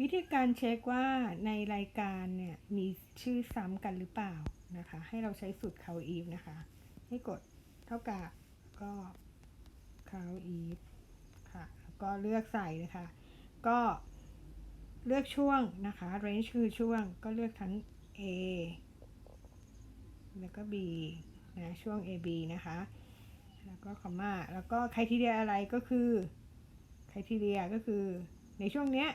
วิธีการเช็คว่าในรายการเนี่ยมีชื่อซ้ำกันหรือเปล่านะคะ ให้เราใช้สูตร count if นะคะ ให้กดเท่ากับก็ count if ค่ะแล้วก็เลือกใส่นะคะ ก็เลือกช่วงนะคะ range คือช่วงก็เลือกทั้ง A แล้วก็ B นะช่วง A B นะคะ แล้วก็คอมมาแล้วก็ใครทีเดียอะไรก็คือใครทีเดียก็คือในช่วงเนี้ย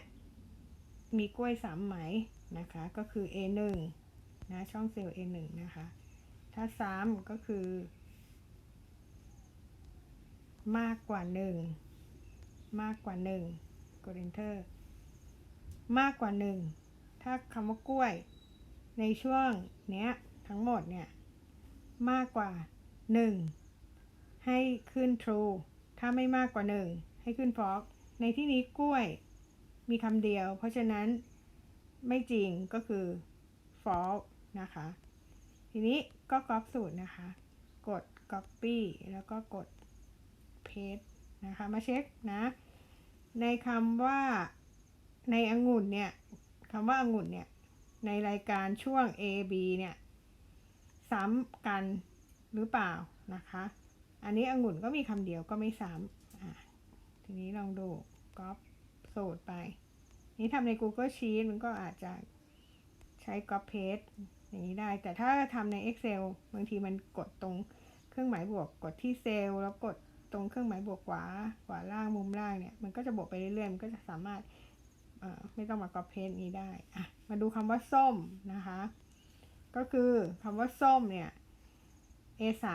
มีกล้วยสามไหมนะคะ ก็คือ A1 นะช่องเซลล์ A1 นะคะ ถ้าซ้ำก็คือ มากกว่าหนึ่งมากกว่าหนึ่งกด enter มากกว่าหนึ่งถ้าคำว่ากล้วย ในช่วงเนี้ยทั้งหมดเนี่ย มากกว่าหนึ่งให้ขึ้น true ถ้าไม่มากกว่าหนึ่งให้ขึ้น false ในที่นี้กล้วย มีคำเดียว เพราะฉะนั้นไม่จริงก็คือ false นะคะ ทีนี้ก็ก๊อปสูตรนะคะ กด copy แล้วก็กด paste นะคะ มาเช็คนะ ในคำว่าในองุ่นเนี่ยคำว่าองุ่นเนี่ย ในรายการช่วง A B เนี่ย ซ้ำกันหรือเปล่านะคะ อันนี้องุ่นก็มีคำเดียวก็ไม่ซ้ำทีนี้ลองดูก๊อปสูตรไป นี่ทำใน Google Sheet มันก็อาจจะใช้ copy paste อย่างนี้ได้ แต่ถ้าทำใน Excel บางทีมันกดตรงเครื่องหมายบวกกดที่เซลล์แล้วกดตรงเครื่องหมายบวกขวาขวาล่างมุมล่างเนี่ย มันก็จะบวกไปเรื่อยๆ มันก็จะสามารถไม่ต้องมา copy paste นี้ได้อะมาดูคำว่าส้มนะคะ ก็คือคำว่าส้มเนี่ย A3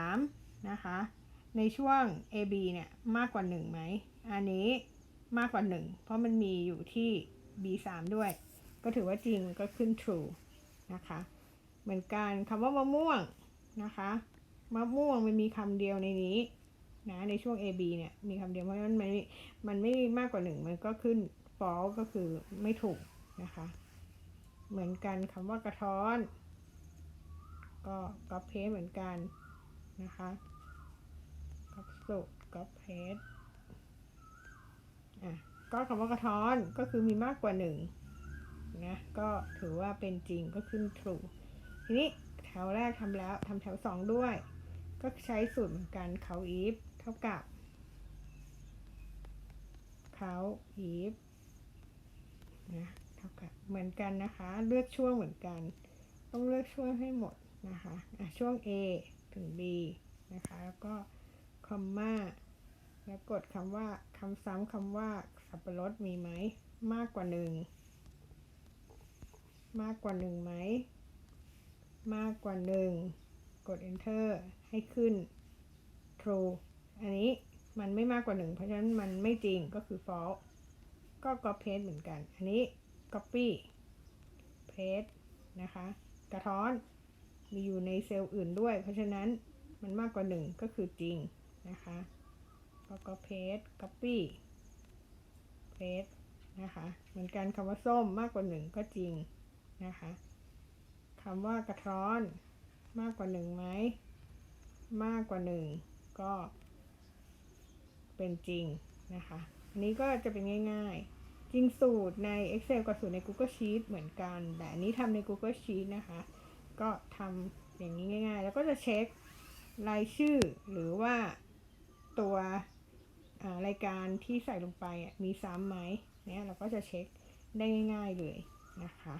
นะคะ ในช่วง AB เนี่ย มากกว่า1ไหม อันนี้มากกว่า 1 เพราะมันมีอยู่ที่ B3 ด้วย ก็ถือว่าจริงก็ขึ้น true นะคะ เหมือนกันคำว่ามะม่วงนะคะ มะม่วงมันมีคำเดียวในนี้นะในช่วง AB เนี่ยมีคำเดียวเพราะฉะนั้นมันมันไม่มากกว่า1มันก็ขึ้น false ก็คือไม่ถูกนะคะ เหมือนกันคำว่ากระท้อน ก็ก๊อปเพสเหมือนกันนะคะก๊อปสุดก๊อปเพสอะ ก็คำว่ากระท้อนก็คือมีมากกว่าหนึ่งนะก็ถือว่าเป็นจริงก็ขึ้น true ทีนี้แถวแรกทำแล้วทำแถวสองด้วย ก็ใช้สูตรเหมือนกันเขา if เท่ากับเขา if นะเท่ากับเหมือนกันนะคะ เลือกช่วงเหมือนกัน ต้องเลือกช่วงให้หมดนะคะะช่วง A ถึง B นะคะ แล้วก็คอมมา แล้วกดคำว่าคำซ้ำคำว่าสับปะรดมีไหม มากกว่าหนึ่งมากกว่าหนึ่งไหม มากกว่าหนึ่งกด enter ให้ขึ้น true อันนี้มันไม่มากกว่าหนึ่งเพราะฉะนั้นมันไม่จริงก็คือ false ก็ copy paste เหมือนกัน อันนี้ copy paste นะคะ กระท้อนมีอยู่ในเซลล์อื่นด้วย เพราะฉะนั้นมันมากกว่าหนึ่งก็คือจริงนะคะ แล้วก็ paste copy paste นะคะ เหมือนกันคำว่าส้มมากกว่าหนึ่งก็จริงนะคะคำว่ากระท้อนมากกว่าหนึ่งไหม มากกว่าหนึ่งก็เป็นจริงนะคะอันนี้ก็จะเป็นง่ายๆ จริงสูตรใน Excel กับสูตรใน Google Sheet เหมือนกัน แต่อันนี้ทำใน Google Sheet นะคะ ก็ทำอย่างนี้ง่ายๆ แล้วก็จะเช็ครายชื่อหรือว่าตัว รายการที่ใส่ลงไปมีซ้ำไหมเนี่ยเราก็จะเช็คได้ง่าย ๆเลยนะคะ